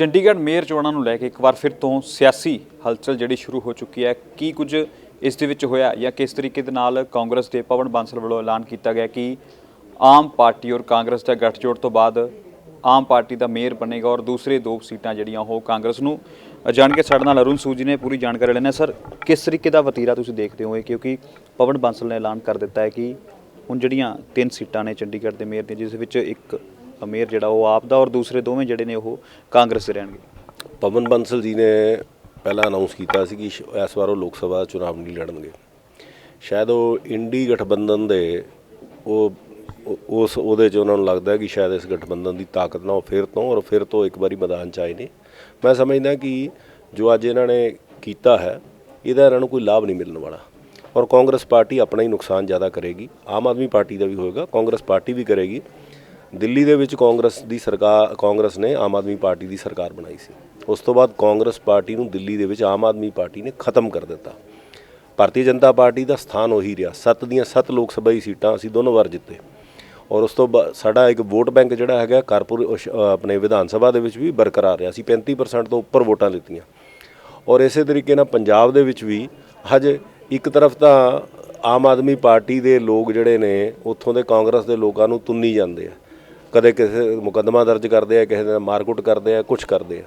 Chandigarh mayor ਚੋਣਾਂ ਨੂੰ ਲੈ ਕੇ ਇੱਕ ਵਾਰ ਫਿਰ ਤੋਂ ਸਿਆਸੀ ਹਲਚਲ ਜਿਹੜੀ ਸ਼ੁਰੂ ਹੋ ਚੁੱਕੀ ਹੈ, ਕੀ ਕੁਝ ਇਸ ਦੇ ਵਿੱਚ ਹੋਇਆ ਜਾਂ ਕਿਸ ਤਰੀਕੇ ਦੇ ਨਾਲ ਕਾਂਗਰਸ ਦੇ ਪਵਨ ਬਾਂਸਲ ਵੱਲੋਂ ਐਲਾਨ ਕੀਤਾ ਗਿਆ ਕਿ ਆਮ ਪਾਰਟੀ ਔਰ ਕਾਂਗਰਸ ਦਾ ਗੱਠਜੋੜ ਤੋਂ ਬਾਅਦ ਆਮ ਪਾਰਟੀ ਦਾ ਮੇਅਰ ਬਣੇਗਾ ਔਰ ਦੂਸਰੇ ਦੋ ਸੀਟਾਂ ਜਿਹੜੀਆਂ ਉਹ ਕਾਂਗਰਸ ਨੂੰ ਜਾਣ ਕੇ ਸਾਡੇ ਨਾਲ ਅਰੁਣ ਸੂਜੀ ਨੇ ਪੂਰੀ ਜਾਣਕਾਰੀ ਲੈਣਾ ਸਰ, ਕਿਸ ਤਰੀਕੇ ਦਾ ਵਤੀਰਾ ਤੁਸੀਂ ਦੇਖਦੇ ਹੋ ਇਹ? ਕਿਉਂਕਿ ਪਵਨ ਬਾਂਸਲ ਨੇ ਐਲਾਨ ਕਰ ਦਿੱਤਾ ਹੈ ਕਿ ਹੁਣ ਜਿਹੜੀਆਂ ਤਿੰਨ ਸੀਟਾਂ ਨੇ ਚੰਡੀਗੜ੍ਹ ਦੇ ਮੇਅਰ ਦੀਆਂ ਜਿਸ ਵਿੱਚ ਇੱਕ ਮੇਅਰ ਜਿਹੜਾ ਉਹ ਆਪ ਦਾ ਔਰ ਦੂਸਰੇ ਦੋਵੇਂ ਜਿਹੜੇ ਨੇ ਉਹ ਕਾਂਗਰਸ ਦੇ ਰਹਿਣਗੇ। ਪਵਨ ਬੰਸਲ ਜੀ ਨੇ ਪਹਿਲਾਂ ਅਨਾਉਂਸ ਕੀਤਾ ਸੀ ਕਿ ਸ਼- ਇਸ ਵਾਰ ਉਹ ਲੋਕ ਸਭਾ ਚੁਣਾਵ ਨਹੀਂ ਲੜਨਗੇ। ਸ਼ਾਇਦ ਉਹ ਇੰਡੀ ਗਠਬੰਧਨ ਦੇ ਉਹ ਉਸ ਉਹਦੇ 'ਚ ਉਹਨਾਂ ਨੂੰ ਲੱਗਦਾ ਕਿ ਸ਼ਾਇਦ ਇਸ ਗਠਬੰਧਨ ਦੀ ਤਾਕਤ ਨਾਲ ਉਹ ਫਿਰ ਤੋਂ ਔਰ ਫਿਰ ਤੋਂ ਇੱਕ ਵਾਰੀ ਮੈਦਾਨ 'ਚ ਆਏ ਨੇ। ਮੈਂ ਸਮਝਦਾ ਕਿ ਜੋ ਅੱਜ ਇਹਨਾਂ ਨੇ ਕੀਤਾ ਹੈ, ਇਹਦਾ ਇਹਨਾਂ ਨੂੰ ਕੋਈ ਲਾਭ ਨਹੀਂ ਮਿਲਣ ਵਾਲਾ। ਔਰ ਕਾਂਗਰਸ ਪਾਰਟੀ ਆਪਣਾ ਹੀ ਨੁਕਸਾਨ ਜ਼ਿਆਦਾ ਕਰੇਗੀ। ਆਮ ਆਦਮੀ ਪਾਰਟੀ ਦਾ ਵੀ ਹੋਏਗਾ, ਕਾਂਗਰਸ ਪਾਰਟੀ ਵੀ ਕਰੇਗੀ। ਦਿੱਲੀ ਦੇ ਵਿੱਚ ਕਾਂਗਰਸ ਦੀ ਸਰਕਾਰ ਕਾਂਗਰਸ ਨੇ ਆਮ ਆਦਮੀ ਪਾਰਟੀ ਦੀ ਸਰਕਾਰ ਬਣਾਈ ਸੀ। ਉਸ ਤੋਂ ਬਾਅਦ ਕਾਂਗਰਸ ਪਾਰਟੀ ਨੂੰ ਦਿੱਲੀ ਦੇ ਵਿੱਚ ਆਮ ਆਦਮੀ ਪਾਰਟੀ ਨੇ ਖਤਮ ਕਰ ਦਿੱਤਾ। ਭਾਰਤੀ ਜਨਤਾ ਪਾਰਟੀ ਦਾ ਸਥਾਨ ਉਹੀ ਰਿਹਾ। ਸੱਤ ਦੀਆਂ ਸੱਤ ਲੋਕ ਸਭਾ ਸੀਟਾਂ ਅਸੀਂ ਦੋਨੋਂ ਵਾਰ ਜਿੱਤੇ। ਔਰ ਉਸ ਤੋਂ ਬਾ- ਸਾਡਾ ਇੱਕ ਵੋਟ ਬੈਂਕ ਜਿਹੜਾ ਹੈਗਾ, ਕਾਰਪੋਰ ਆਪਣੇ ਵਿਧਾਨ ਸਭਾ ਦੇ ਵਿੱਚ ਵੀ ਬਰਕਰਾਰ ਰਿਹਾ। ਸੀ 35% ਤੋਂ ਉੱਪਰ ਵੋਟਾਂ ਲਿੱਤੀਆਂ। ਔਰ ਇਸੇ ਤਰੀਕੇ ਨਾਲ ਪੰਜਾਬ ਦੇ ਵਿੱਚ ਵੀ ਹਜ ਇੱਕ ਤਰਫ ਤਾਂ ਆਮ ਆਦਮੀ ਪਾਰਟੀ ਦੇ ਲੋਕ ਜਿਹੜੇ ਨੇ, ਉੱਥੋਂ ਦੇ ਕਾਂਗਰਸ ਦੇ ਲੋਕਾਂ ਨੂੰ ਤੁੰਨੀ ਜਾਂਦੇ ਆ। ਕਦੇ ਕਿਸੇ ਮੁਕੱਦਮਾ ਦਰਜ ਕਰਦੇ ਆ, ਕਿਸੇ ਦਾ ਮਾਰਕੁੱਟ ਕਰਦੇ ਆ ਕੁਝ ਕਰਦੇ ਆ।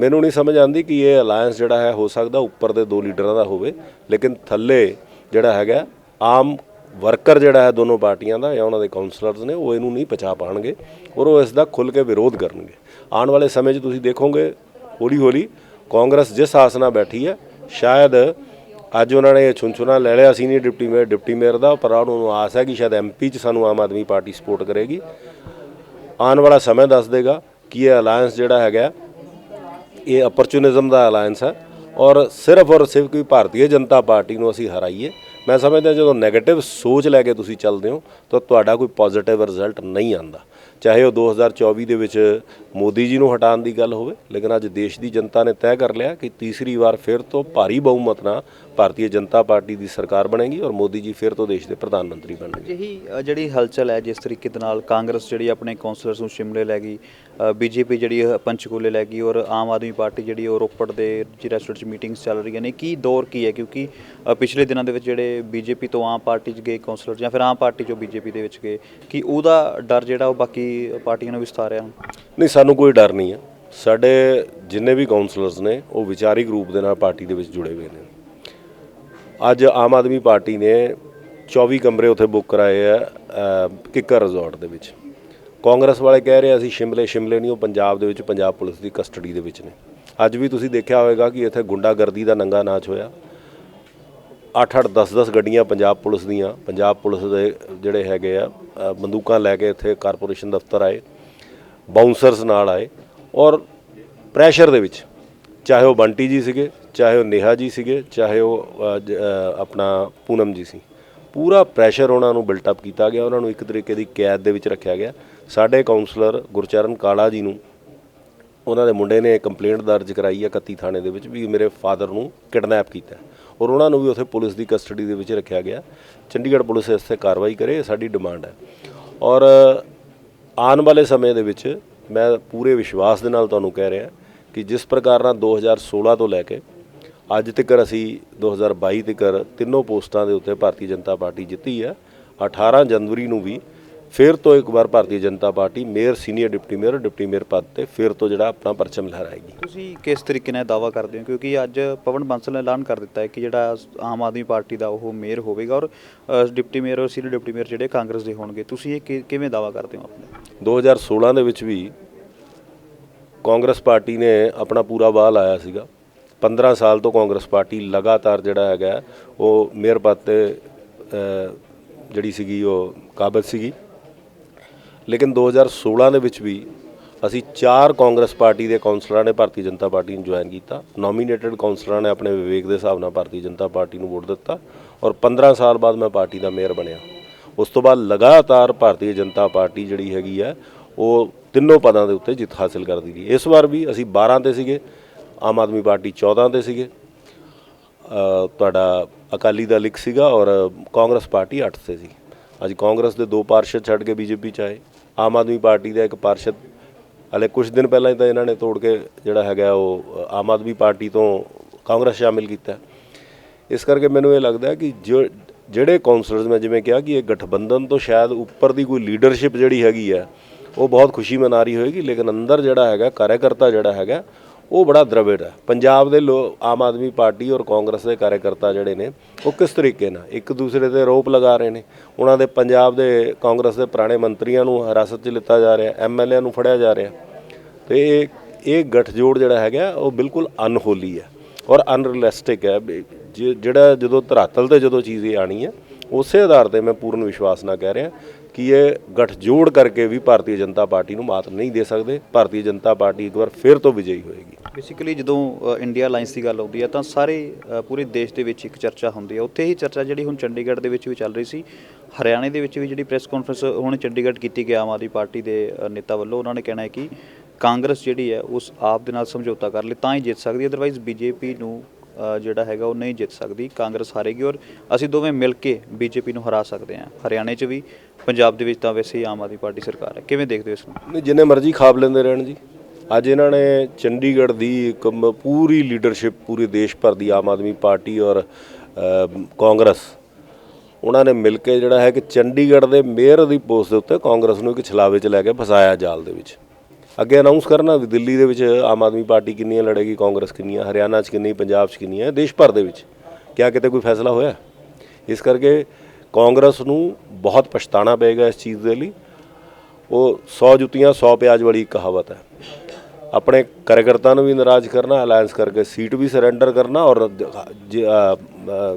ਮੈਨੂੰ ਨਹੀਂ ਸਮਝ ਆਉਂਦੀ ਕਿ ਇਹ ਅਲਾਈਅੰਸ ਜਿਹੜਾ ਹੈ, ਹੋ ਸਕਦਾ ਉੱਪਰ ਦੇ ਦੋ ਲੀਡਰਾਂ ਦਾ ਹੋਵੇ, ਲੇਕਿਨ ਥੱਲੇ ਜਿਹੜਾ ਹੈਗਾ, ਆਮ ਵਰਕਰ ਜਿਹੜਾ ਹੈ ਦੋਨੋਂ ਪਾਰਟੀਆਂ ਦਾ ਜਾਂ ਉਹਨਾਂ ਦੇ ਕਾਉਂਸਲਰਸ ਨੇ, ਉਹ ਇਹਨੂੰ ਨਹੀਂ ਪਛਾ ਪਾਣਗੇ ਔਰ ਉਹ ਇਸ ਦਾ ਖੁੱਲ ਕੇ ਵਿਰੋਧ ਕਰਨਗੇ। ਆਉਣ ਵਾਲੇ ਸਮੇਂ 'ਚ ਤੁਸੀਂ ਦੇਖੋਗੇ ਹੌਲੀ ਹੌਲੀ ਕਾਂਗਰਸ ਜਿਸ ਆਸ ਨਾਲ ਬੈਠੀ ਹੈ, ਸ਼ਾਇਦ ਅੱਜ ਉਹਨਾਂ ਨੇ ਛੁੰਛੁਣਾ ਲੈ ਲਿਆ, senior deputy mayor deputy mayor ਦਾ, ਪਰ ਉਹਨਾਂ ਨੂੰ ਆਸ ਹੈ ਕਿ ਸ਼ਾਇਦ ਐਮਪੀ 'ਚ ਸਾਨੂੰ ਆਮ ਆਦਮੀ ਪਾਰਟੀ ਸਪੋਰਟ ਕਰੇਗੀ। ਆਉਣ ਵਾਲਾ ਸਮੇਂ ਦੱਸ ਦੇਗਾ ਕਿ ਇਹ ਅਲਾਈਅੰਸ ਜਿਹੜਾ ਹੈਗਾ, ਇਹ ਅਪਰਚੂਨਿਜ਼ਮ ਦਾ ਅਲਾਈਅੰਸ ਹੈ ਔਰ ਸਿਰਫ ਔਰ ਸਿਰਫ ਕੋਈ ਭਾਰਤੀ ਜਨਤਾ ਪਾਰਟੀ ਨੂੰ ਅਸੀਂ ਹਰਾਈਏ। ਮੈਂ ਸਮਝਦਾ ਜਦੋਂ 네ਗੇਟਿਵ ਸੋਚ ਲੈ ਕੇ ਤੁਸੀਂ ਚੱਲਦੇ ਹੋ ਤਾਂ ਤੁਹਾਡਾ ਕੋਈ ਪੋਜ਼ਿਟਿਵ ਰਿਜ਼ਲਟ ਨਹੀਂ ਆਂਦਾ। ਚਾਹੇ ਉਹ 2024 ਦੇ ਵਿੱਚ ਮੋਦੀ ਜੀ ਨੂੰ ਹਟਾਉਣ ਦੀ ਗੱਲ ਹੋਵੇ, ਲੇਕਿਨ ਅੱਜ ਦੇਸ਼ ਦੀ ਜਨਤਾ ਨੇ ਤੈਅ ਕਰ ਲਿਆ ਕਿ ਤੀਸਰੀ ਵਾਰ ਫਿਰ ਤੋਂ ਭਾਰੀ ਬਹੁਮਤ ਨਾਲ ਭਾਰਤੀ ਜਨਤਾ ਪਾਰਟੀ ਦੀ ਸਰਕਾਰ ਬਣੇਗੀ ਔਰ ਮੋਦੀ ਜੀ ਫਿਰ ਤੋਂ ਦੇਸ਼ ਦੇ ਪ੍ਰਧਾਨ ਮੰਤਰੀ ਬਣਨਗੇ। ਜਿਹੀ ਜਿਹੜੀ ਹਲਚਲ ਹੈ, ਜਿਸ ਤਰੀਕੇ ਦੇ ਨਾਲ ਕਾਂਗਰਸ ਜਿਹੜੀ ਆਪਣੇ ਕੌਂਸਲਰਸ ਨੂੰ ਸ਼ਿਮਲੇ ਲੈ ਗਈ ਬੀਜੇਪੀ ਜਿਹੜੀ ਪੰਚਕੂਲੇ ਲੈ ਗਈ ਔਰ ਆਮ ਆਦਮੀ ਪਾਰਟੀ ਜਿਹੜੀ ਉਹ ਰੋਪੜ ਦੇ ਰੈਸਟੋਰੈਂਟ 'ਚ ਮੀਟਿੰਗਸ ਚੱਲ ਰਹੀਆਂ ਨੇ, ਕੀ ਦੌਰ ਕੀ ਹੈ? ਕਿਉਂਕਿ ਪਿਛਲੇ ਦਿਨਾਂ ਦੇ ਵਿੱਚ ਜਿਹੜੇ ਬੀਜੇਪੀ ਤੋਂ ਆਮ ਪਾਰਟੀ 'ਚ ਗਏ ਕਾਉਂਸਲਰ ਜਾਂ ਫਿਰ ਆਮ ਪਾਰਟੀ 'ਚੋਂ ਬੀਜੇਪੀ ਦੇ ਵਿੱਚ ਗਏ, ਕਿ ਉਹਦਾ ਡਰ ਜਿਹੜਾ ਉਹ ਬਾਕੀ ਪਾਰਟੀਆਂ ਨੂੰ ਵੀ ਸਤਾ ਰਿਹਾ? ਨਹੀਂ, ਸਾਨੂੰ ਕੋਈ ਡਰ ਨਹੀਂ ਹੈ। ਸਾਡੇ ਜਿੰਨੇ ਵੀ ਕਾਉਂਸਲਰਸ ਨੇ, ਉਹ ਵਿਚਾਰਿਕ ਰੂਪ ਦੇ ਨਾਲ ਪਾਰਟੀ ਦੇ ਵਿੱਚ ਜੁੜੇ ਹੋਏ ਨੇ। ਅੱਜ ਆਮ ਆਦਮੀ ਪਾਰਟੀ ਨੇ 24 ਕਮਰੇ ਉੱਥੇ ਬੁੱਕ ਕਰਾਏ ਆ ਕਿੱਕਰ ਰਿਜ਼ੋਰਟ ਦੇ ਵਿੱਚ। ਕਾਂਗਰਸ ਵਾਲੇ ਕਹਿ ਰਹੇ ਅਸੀਂ ਸ਼ਿਮਲੇ ਸ਼ਿਮਲੇ ਨਹੀਂ, ਉਹ ਪੰਜਾਬ ਦੇ ਵਿੱਚ, ਪੰਜਾਬ ਪੁਲਿਸ ਦੀ ਕਸਟਡੀ ਦੇ ਵਿੱਚ ਨੇ। ਅੱਜ ਵੀ ਤੁਸੀਂ ਦੇਖਿਆ ਹੋਵੇਗਾ ਕਿ ਇੱਥੇ ਗੁੰਡਾਗਰਦੀ ਦਾ ਨੰਗਾ ਨਾਚ ਹੋਇਆ। 8-8 10-10 ਗੱਡੀਆਂ ਪੰਜਾਬ ਪੁਲਿਸ ਦੀਆਂ, ਪੰਜਾਬ ਪੁਲਿਸ ਦੇ ਜਿਹੜੇ ਹੈਗੇ ਆ ਬੰਦੂਕਾਂ ਲੈ ਕੇ ਇੱਥੇ ਕਾਰਪੋਰੇਸ਼ਨ ਦਫ਼ਤਰ ਆਏ ਬਾਉਂਸਰਸ ਨਾਲ ਆਏ ਔਰ ਪ੍ਰੈਸ਼ਰ ਦੇ ਵਿੱਚ, ਚਾਹੇ ਉਹ ਬੰਟੀ ਜੀ ਸੀਗੇ, ਚਾਹੇ ਉਹ ਨੇਹਾ ਜੀ ਸੀਗੇ, ਚਾਹੇ ਉਹ ਆਪਣਾ ਪੂਨਮ ਜੀ ਸੀ। ਪੂਰਾ ਪ੍ਰੈਸ਼ਰ ਉਹਨਾਂ ਨੂੰ ਬਿਲਟ ਅਪ ਕੀਤਾ ਗਿਆ, ਉਹਨਾਂ ਨੂੰ ਇੱਕ ਤਰੀਕੇ ਦੀ ਕੈਦ ਦੇ ਵਿੱਚ ਰੱਖਿਆ ਗਿਆ। ਸਾਡੇ ਕਾਉਂਸਲਰ ਗੁਰਚਰਨ ਕਾਲਾ ਜੀ ਨੂੰ ਉਹਨਾਂ ਦੇ ਮੁੰਡੇ ਨੇ ਕੰਪਲੇਂਟ ਦਰਜ ਕਰਾਈ ਹੈ 31 ਥਾਣੇ ਦੇ ਵਿੱਚ ਵੀ ਮੇਰੇ ਫਾਦਰ ਨੂੰ ਕਿਡਨੈਪ ਕੀਤਾ। ਔਰ ਉਹਨਾਂ ਨੂੰ ਵੀ ਉੱਥੇ ਪੁਲਿਸ ਦੀ ਕਸਟਡੀ ਦੇ ਵਿੱਚ ਰੱਖਿਆ ਗਿਆ। ਚੰਡੀਗੜ੍ਹ ਪੁਲਿਸ ਇਸ ਤੇ ਕਾਰਵਾਈ ਕਰੇ, ਇਹ ਸਾਡੀ ਡਿਮਾਂਡ ਹੈ। ਔਰ ਆਉਣ ਵਾਲੇ ਸਮੇਂ ਦੇ ਵਿੱਚ ਮੈਂ ਪੂਰੇ ਵਿਸ਼ਵਾਸ ਦੇ ਨਾਲ ਤੁਹਾਨੂੰ ਕਹਿ ਰਿਹਾ ਕਿ ਜਿਸ ਪ੍ਰਕਾਰ ਨਾਲ 2016 ਤੋਂ ਲੈ ਕੇ ਅੱਜ ਤੱਕ ਅਸੀਂ 2022 ਤੱਕ ਤਿੰਨੋਂ ਪੋਸਟਾਂ ਦੇ ਉੱਤੇ ਭਾਰਤੀ ਜਨਤਾ ਪਾਰਟੀ ਜਿੱਤੀ ਹੈ 18 ਜਨਵਰੀ ਨੂੰ ਵੀ ਫਿਰ ਤੋਂ ਇੱਕ ਵਾਰ Bharatiya Janata Party mayor senior deputy mayor deputy mayor ਪਦ ਤੇ ਫਿਰ ਤੋਂ ਜਿਹੜਾ ਆਪਣਾ ਪਰਚਮ ਲਹਿਰਾਏਗੀ। ਤੁਸੀਂ ਕਿਸ ਤਰੀਕੇ ਨਾਲ ਦਾਵਾ ਕਰਦੇ ਹੋ? ਕਿਉਂਕਿ ਅੱਜ ਪਵਨ ਬਾਂਸਲ ਨੇ ਐਲਾਨ ਕਰ ਦਿੱਤਾ ਹੈ ਕਿ ਜਿਹੜਾ ਆਮ ਆਦਮੀ ਪਾਰਟੀ ਦਾ ਉਹ ਮੇਅਰ ਹੋਵੇਗਾ ਔਰ ਡਿਪਟੀ ਮੇਅਰ ਔਰ ਸੀਨੀਅਰ ਡਿਪਟੀ ਮੇਅਰ ਜਿਹੜੇ ਕਾਂਗਰਸ ਦੇ ਹੋਣਗੇ। ਤੁਸੀਂ ਇਹ ਕਿਵੇਂ ਦਾਵਾ ਕਰਦੇ ਹੋ ਆਪਣੇ? 2016 ਦੇ ਵਿੱਚ ਵੀ ਕਾਂਗਰਸ ਪਾਰਟੀ ਨੇ ਆਪਣਾ ਪੂਰਾ ਵਾਹ ਲਾਇਆ ਸੀਗਾ। 15 ਸਾਲ ਤੋਂ ਕਾਂਗਰਸ ਪਾਰਟੀ ਲਗਾਤਾਰ ਜਿਹੜਾ ਹੈਗਾ ਉਹ ਮੇਅਰ ਪਦ ਤੇ ਜਿਹੜੀ ਸੀਗੀ ਉਹ ਕਾਬਜ਼ ਸੀਗੀ। ਲੇਕਿਨ 2016 ਦੇ ਵਿੱਚ ਵੀ ਅਸੀਂ ਚਾਰ ਕਾਂਗਰਸ ਪਾਰਟੀ ਦੇ ਕਾਉਂਸਲਰਾਂ ਨੇ ਭਾਰਤੀ ਜਨਤਾ ਪਾਰਟੀ ਨੂੰ ਜੁਆਇਨ ਕੀਤਾ। ਨੋਮੀਨੇਟਡ ਕਾਉਂਸਲਰਾਂ ਨੇ ਆਪਣੇ ਵਿਵੇਕ ਦੇ ਹਿਸਾਬ ਨਾਲ ਭਾਰਤੀ ਜਨਤਾ ਪਾਰਟੀ ਨੂੰ ਵੋਟ ਦਿੱਤਾ ਔਰ 15 ਸਾਲ ਬਾਅਦ ਮੈਂ ਪਾਰਟੀ ਦਾ ਮੇਅਰ ਬਣਿਆ। ਉਸ ਤੋਂ ਬਾਅਦ ਲਗਾਤਾਰ ਭਾਰਤੀ ਜਨਤਾ ਪਾਰਟੀ ਜਿਹੜੀ ਹੈਗੀ ਹੈ, ਉਹ ਤਿੰਨੋਂ ਪਦਾਂ ਦੇ ਉੱਤੇ ਜਿੱਤ ਹਾਸਲ ਕਰਦੀ ਰਹੀ ਇਸ ਵਾਰ ਵੀ ਅਸੀਂ 12 ਤੇ ਸੀਗੇ, ਆਮ ਆਦਮੀ ਪਾਰਟੀ 14 ਤੇ ਸੀਗੇ। ਤੁਹਾਡਾ ਅਕਾਲੀ ਦਲ ਇੱਕ ਸੀਗਾ ਔਰ ਕਾਂਗਰਸ ਪਾਰਟੀ 8 ਤੇ ਸੀ। ਅੱਜ ਕਾਂਗਰਸ ਦੇ ਦੋ ਪਾਰਸ਼ਦ ਛੱਡ ਕੇ ਬੀਜੇਪੀ ਚ ਆਏ। ਆਮ ਆਦਮੀ ਪਾਰਟੀ ਦਾ ਇੱਕ ਪਾਰਸ਼ਦ। ਹਲੇ ਕੁਝ ਦਿਨ ਪਹਿਲਾਂ ਹੀ ਤਾਂ ਇਹਨਾਂ ਨੇ ਤੋੜ ਕੇ ਜਿਹੜਾ ਹੈਗਾ ਉਹ ਆਮ ਆਦਮੀ ਪਾਰਟੀ ਤੋਂ ਕਾਂਗਰਸ ਸ਼ਾਮਿਲ ਕੀਤਾ। ਇਸ ਕਰਕੇ ਮੈਨੂੰ ਇਹ ਲੱਗਦਾ ਕਿ ਜੋ, ਜਿਹੜੇ ਕਾਉਂਸਲਰਸ ਮੈਂ ਜਿਵੇਂ ਕਿਹਾ ਕਿ ਇਹ ਗਠਬੰਧਨ ਤੋਂ ਸ਼ਾਇਦ ਉੱਪਰ ਦੀ ਕੋਈ ਲੀਡਰਸ਼ਿਪ ਜਿਹੜੀ ਹੈਗੀ ਹੈ, ਉਹ ਬਹੁਤ ਖੁਸ਼ੀ ਮਨਾ ਰਹੀ ਹੋਏਗੀ, ਲੇਕਿਨ ਅੰਦਰ ਜਿਹੜਾ ਹੈਗਾ, ਕਾਰਜਕਰਤਾ ਜਿਹੜਾ ਹੈਗਾ ਉਹ ਬੜਾ ਦ੍ਰਵਿੜ ਹੈ। ਪੰਜਾਬ ਦੇ ਲੋ ਆਮ ਆਦਮੀ ਪਾਰਟੀ ਔਰ ਕਾਂਗਰਸ ਦੇ ਕਾਰਜਕਰਤਾ ਜਿਹੜੇ ਨੇ, ਉਹ ਕਿਸ ਤਰੀਕੇ ਨਾਲ? ਇੱਕ ਦੂਸਰੇ ਤੇ ਆਰੋਪ ਲਗਾ ਰਹੇ ਨੇ। ਉਹਨਾਂ ਦੇ ਪੰਜਾਬ ਦੇ ਕਾਂਗਰਸ ਦੇ ਪੁਰਾਣੇ ਮੰਤਰੀਆਂ ਨੂੰ ਹਿਰਾਸਤ 'ਚ ਲਿੱਤਾ ਜਾ ਰਿਹਾ ਐਮਐਲਏ ਨੂੰ ਫੜਿਆ ਜਾ ਰਿਹਾ। ਤੇ ਇਹ ਇਹ ਗੱਠਜੋੜ ਜਿਹੜਾ ਹੈਗਾ, ਉਹ ਬਿਲਕੁਲ ਅਨਹੋਲੀ ਹੈ ਔਰ ਅਨਰੀਅਲਿਸਟਿਕ ਹੈ। ਜੇ- ਜਿਹੜਾ ਜਦੋਂ ਧਰਾਤਲ ਤੇ ਜਦੋਂ ਚੀਜ਼ ਇਹ ਆਣੀ ਹੈ, ਉਸੇ ਆਧਾਰ ਤੇ ਮੈਂ ਪੂਰਨ ਵਿਸ਼ਵਾਸ ਨਾਲ ਕਹਿ ਰਿਹਾ ਕਿ ਇਹ ਗੱਠਜੋੜ ਕਰਕੇ ਵੀ ਭਾਰਤੀ ਜਨਤਾ ਪਾਰਟੀ ਨੂੰ ਮਾਤ ਨਹੀਂ ਦੇ ਸਕਦੇ। ਭਾਰਤੀ ਜਨਤਾ ਪਾਰਟੀ ਇੱਕ ਵਾਰ ਫਿਰ ਤੋਂ ਵਿਜয়ੀ ਹੋਏਗੀ। ਬੇਸਿਕਲੀ ਜਦੋਂ ਇੰਡੀਆ ਅਲਾਈਅੰਸ ਦੀ ਗੱਲ ਆਉਂਦੀ ਹੈ, ਤਾਂ ਸਾਰੇ ਪੂਰੇ ਦੇਸ਼ ਦੇ ਵਿੱਚ ਇੱਕ ਚਰਚਾ ਹੁੰਦੀ ਹੈ। ਉੱਥੇ ਹੀ ਚਰਚਾ ਜਿਹੜੀ ਹੁਣ ਚੰਡੀਗੜ੍ਹ ਦੇ ਵਿੱਚ ਵੀ ਚੱਲ ਰਹੀ ਸੀ, ਹਰਿਆਣੇ ਦੇ ਵਿੱਚ ਵੀ ਜਿਹੜੀ ਪ੍ਰੈਸ ਕਾਨਫਰੰਸ ਹੁਣ ਚੰਡੀਗੜ੍ਹ ਕੀਤੀ ਗਈ ਆਮ ਆਦਮੀ ਪਾਰਟੀ ਦੇ ਨੇਤਾ ਵੱਲੋਂ, ਉਹਨਾਂ ਨੇ ਕਹਿਣਾ ਹੈ ਕਿ ਕਾਂਗਰਸ ਜਿਹੜੀ ਹੈ, ਉਸ ਆਪ ਦੇ ਨਾਲ ਸਮਝੌਤਾ ਕਰ ਲੇ, ਤਾਂ ਹੀ ਜਿੱਤ ਸਕਦੀ ਹੈ। ਅਦਰਵਾਈਜ਼ ਬੀਜੇਪੀ ਨੂੰ ਜਿਹੜਾ ਹੈਗਾ, ਉਹ ਨਹੀਂ ਜਿੱਤ ਸਕਦੀ, ਕਾਂਗਰਸ ਹਾਰੇਗੀ ਔਰ ਅਸੀਂ ਦੋਵੇਂ ਮਿਲ ਕੇ ਬੀਜੇਪੀ ਨੂੰ ਹਰਾ ਸਕਦੇ ਹਾਂ। ਹਰਿਆਣੇ 'ਚ ਵੀ, ਪੰਜਾਬ ਦੇ ਵਿੱਚ ਤਾਂ ਵੈਸੇ ਹੀ ਆਮ ਆਦਮੀ ਪਾਰਟੀ ਸਰਕਾਰ ਹੈ। ਕਿਵੇਂ ਦੇਖਦੇ ਹੋ ਇਸ ਨੂੰ? ਜਿੰਨੇ ਮਰਜ਼ੀ ਖਾਬ ਲੈਂਦੇ ਰਹਿਣ ਜੀ। ਅੱਜ ਇਹਨਾਂ ਨੇ ਚੰਡੀਗੜ੍ਹ ਦੀ ਇੱਕ ਮ- ਪੂਰੀ ਲੀਡਰਸ਼ਿਪ, ਪੂਰੇ ਦੇਸ਼ ਭਰ ਦੀ ਆਮ ਆਦਮੀ ਪਾਰਟੀ ਔਰ ਕਾਂਗਰਸ, ਉਹਨਾਂ ਨੇ ਮਿਲ ਕੇ ਜਿਹੜਾ ਹੈ ਕਿ ਚੰਡੀਗੜ੍ਹ ਦੇ ਮੇਅਰ ਦੀ ਪੋਸਟ ਦੇ ਉੱਤੇ ਕਾਂਗਰਸ ਨੂੰ ਇੱਕ ਛਲਾਵੇ 'ਚ ਲੈ ਕੇ ਫਸਾਇਆ ਜਾਲ ਦੇ ਵਿੱਚ। ਅੱਗੇ ਅਨਾਉਂਸ ਕਰਨਾ ਵੀ ਦਿੱਲੀ ਦੇ ਵਿੱਚ ਆਮ ਆਦਮੀ ਪਾਰਟੀ ਕਿੰਨੀਆਂ ਲੜੇਗੀ, ਕਾਂਗਰਸ ਕਿੰਨੀਆਂ, ਹਰਿਆਣਾ 'ਚ ਕਿੰਨੀ, ਪੰਜਾਬ 'ਚ ਕਿੰਨੀਆਂ, ਦੇਸ਼ ਭਰ ਦੇ ਵਿੱਚ। ਕਿਆ ਕਿਤੇ ਕੋਈ ਫੈਸਲਾ ਹੋਇਆ? ਇਸ ਕਰਕੇ ਕਾਂਗਰਸ ਨੂੰ ਬਹੁਤ ਪਛਤਾਣਾ ਪਏਗਾ ਇਸ ਚੀਜ਼ ਦੇ ਲਈ। ਉਹ 100 ਜੁੱਤੀਆਂ 100 ਪਿਆਜ਼ ਵਾਲੀ ਕਹਾਵਤ ਹੈ। ਆਪਣੇ ਕਾਰਜਕਰਤਾ ਨੂੰ ਵੀ ਨਾਰਾਜ਼ ਕਰਨਾ ਅਲਾਈਅੰਸ ਕਰਕੇ ਸੀਟ ਵੀ ਸਰੈਂਡਰ ਕਰਨਾ ਔਰ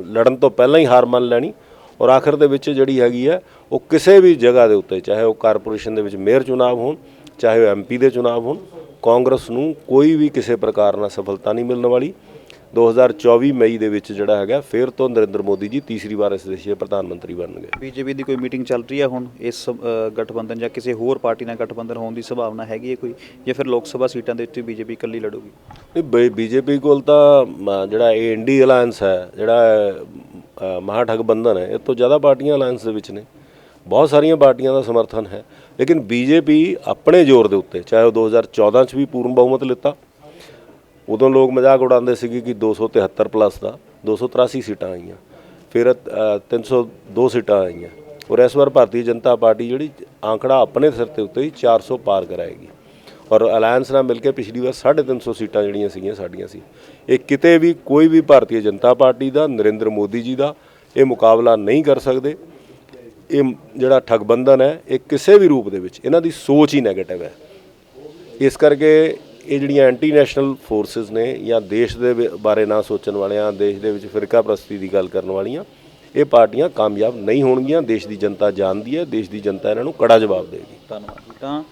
ਲੜਨ ਤੋਂ ਪਹਿਲਾਂ ਹੀ ਹਾਰ ਮੰਨ ਲੈਣੀ ਔਰ ਆਖਰ ਦੇ ਵਿੱਚ ਜਿਹੜੀ ਹੈਗੀ ਹੈ, ਉਹ ਕਿਸੇ ਵੀ ਜਗ੍ਹਾ ਦੇ ਉੱਤੇ, ਚਾਹੇ ਉਹ ਕਾਰਪੋਰੇਸ਼ਨ ਦੇ ਵਿੱਚ ਮੇਅਰ ਚੁਣਾਵ ਹੋਣ, ਚਾਹੇ ਉਹ ਐਮਪੀ ਦੇ ਚੁਣਾਵ ਹੋਣ, ਕਾਂਗਰਸ ਨੂੰ ਕੋਈ ਵੀ ਕਿਸੇ ਪ੍ਰਕਾਰ ਨਾਲ ਸਫਲਤਾ ਨਹੀਂ ਮਿਲਣ ਵਾਲੀ। 2024 ਮਈ ਦੇ ਵਿੱਚ ਜਿਹੜਾ ਹੈਗਾ ਫਿਰ ਤੋਂ ਨਰਿੰਦਰ ਮੋਦੀ ਜੀ ਤੀਸਰੀ ਵਾਰ ਇਸ ਦੇਸ਼ ਦੇ ਪ੍ਰਧਾਨ ਮੰਤਰੀ ਬਣਨਗੇ। ਬੀਜੇਪੀ ਦੀ ਕੋਈ ਮੀਟਿੰਗ ਚੱਲ ਰਹੀ ਹੈ ਹੁਣ? ਇਸ ਗਠਬੰਧਨ ਜਾਂ ਕਿਸੇ ਹੋਰ ਪਾਰਟੀ ਨਾਲ ਗਠਬੰਧਨ ਹੋਣ ਦੀ ਸੰਭਾਵਨਾ ਹੈਗੀ ਹੈ ਕੋਈ? ਜਾਂ ਫਿਰ ਲੋਕ ਸਭਾ ਸੀਟਾਂ ਦੇ ਉੱਤੇ ਬੀਜੇਪੀ ਇਕੱਲੀ ਲੜੂਗੀ? ਨਹੀਂ ਬੀਜੇਪੀ ਕੋਲ ਤਾਂ ਜਿਹੜਾ ਇਹ ਇੰਡੀ ਅਲਾਈਅੰਸ ਹੈ ਜਿਹੜਾ ਅ, ਮਹਾਠਗਬੰਧਨ ਹੈ ਇਹ ਤੋਂ ਜ਼ਿਆਦਾ ਪਾਰਟੀਆਂ ਅਲਾਈਅੰਸ ਦੇ ਵਿੱਚ ਨੇ। ਬਹੁਤ ਸਾਰੀਆਂ ਪਾਰਟੀਆਂ ਦਾ ਸਮਰਥਨ ਹੈ। ਲੇਕਿਨ ਬੀਜੇਪੀ ਆਪਣੇ ਜ਼ੋਰ ਦੇ ਉੱਤੇ ਚਾਹੇ ਉਹ 2014 ਚ ਵੀ ਪੂਰਨ ਬਹੁਮਤ ਲਿੱਤਾ ਉਦੋਂ ਲੋਕ ਮਜ਼ਾਕ ਉਡਾਉਂਦੇ ਸੀਗੇ ਕਿ 273 ਪਲੱਸ ਦਾ 283 ਸੀਟਾਂ ਆਈਆਂ। ਫਿਰ ਅ, 302 ਸੀਟਾਂ ਆਈਆਂ। ਔਰ ਇਸ ਵਾਰ ਭਾਰਤੀ ਜਨਤਾ ਪਾਰਟੀ ਜਿਹੜੀ ਆંકੜਾ ਆਪਣੇ ਸਿਰ ਤੇ ਉੱਤੇ ਹੀ 400 ਪਾਰ ਕਰਾਏਗੀ। ਔਰ ਅਲਾਈਅੰਸ ਨਾਲ ਮਿਲ ਕੇ ਪਿਛਲੀ ਵਾਰ 350 ਸੀਟਾਂ ਜਿਹੜੀਆਂ ਸੀਗੀਆਂ ਸਾਡੀਆਂ ਸੀ। ਇਹ ਕਿਤੇ ਵੀ ਕੋਈ ਵੀ ਭਾਰਤੀ ਜਨਤਾ ਪਾਰਟੀ ਦਾ ਨਰਿੰਦਰ ਮੋਦੀ ਜੀ ਦਾ ਇਹ ਮੁਕਾਬਲਾ ਨਹੀਂ ਕਰ ਸਕਦੇ। ਇਹ ਜਿਹੜਾ ਠਗਬੰਧਨ ਹੈ ਇਹ ਕਿਸੇ ਵੀ ਰੂਪ ਦੇ ਵਿੱਚ ਇਹਨਾਂ ਦੀ ਸੋਚ ਹੀ ਨੈਗੇਟਿਵ ਹੈ। ਇਸ ਕਰਕੇ ਇਹ ਜਿਹੜੀਆਂ ਐਂਟੀ ਨੈਸ਼ਨਲ ਫੋਰਸਸ ਨੇ ਜਾਂ ਦੇਸ਼ ਦੇ ਵਿ- ਬਾਰੇ ਨਾ ਸੋਚਣ ਵਾਲਿਆਂ, ਦੇਸ਼ ਦੇ ਵਿੱਚ ਫਿਰਕਾ ਪ੍ਰਸਤੀ ਦੀ ਗੱਲ ਕਰਨ ਵਾਲੀਆਂ, ਇਹ ਪਾਰਟੀਆਂ ਕਾਮਯਾਬ ਨਹੀਂ ਹੋਣਗੀਆਂ, ਦੇਸ਼ ਦੀ ਜਨਤਾ ਜਾਣਦੀ ਹੈ, ਦੇਸ਼ ਦੀ ਜਨਤਾ ਇਹਨਾਂ ਨੂੰ ਕੜਾ ਜਵਾਬ ਦੇਗੀ ਧੰਨਵਾਦ ਜੀ। ਤਾਂ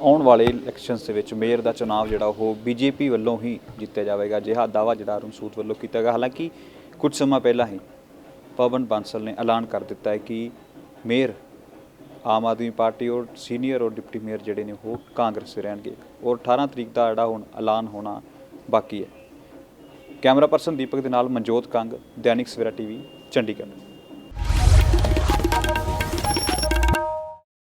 ਆਉਣ ਵਾਲੇ ਇਲੈਕਸ਼ਨਸ ਦੇ ਵਿੱਚ ਮੇਅਰ ਦਾ ਚੁਣਾਵ ਜਿਹੜਾ ਉਹ ਬੀਜੇਪੀ ਵੱਲੋਂ ਹੀ ਜਿੱਤਿਆ ਜਾਵੇਗਾ ਜਿਹਾ ਦਾਵਾ ਜਿਹੜਾ ਅਰੁਣ ਸੂਦ ਵੱਲੋਂ ਕੀਤਾ ਗਿਆ। ਹਾਲਾਂਕਿ ਕੁਝ ਸਮਾਂ ਪਹਿਲਾਂ ਹੀ ਪਵਨ ਬਾਂਸਲ ਨੇ ਐਲਾਨ ਕਰ ਦਿੱਤਾ ਹੈ ਕਿ ਮੇਅਰ ਆਮ ਆਦਮੀ ਪਾਰਟੀ ਔਰ ਸੀਨੀਅਰ ਔਰ ਡਿਪਟੀ ਮੇਅਰ ਜਿਹੜੇ ਨੇ ਉਹ ਕਾਂਗਰਸ ਦੇ ਰਹਿਣਗੇ। ਔਰ 18 ਤਰੀਕ ਦਾ ਜਿਹੜਾ ਹੁਣ ਐਲਾਨ ਹੋਣਾ ਬਾਕੀ ਹੈ। ਕੈਮਰਾ ਪਰਸਨ ਦੀਪਕ ਦੇ ਨਾਲ ਮਨਜੋਤ ਕੰਗ, ਦੈਨਿਕ ਸਵੇਰਾ ਟੀਵੀ, ਚੰਡੀਗੜ੍ਹ।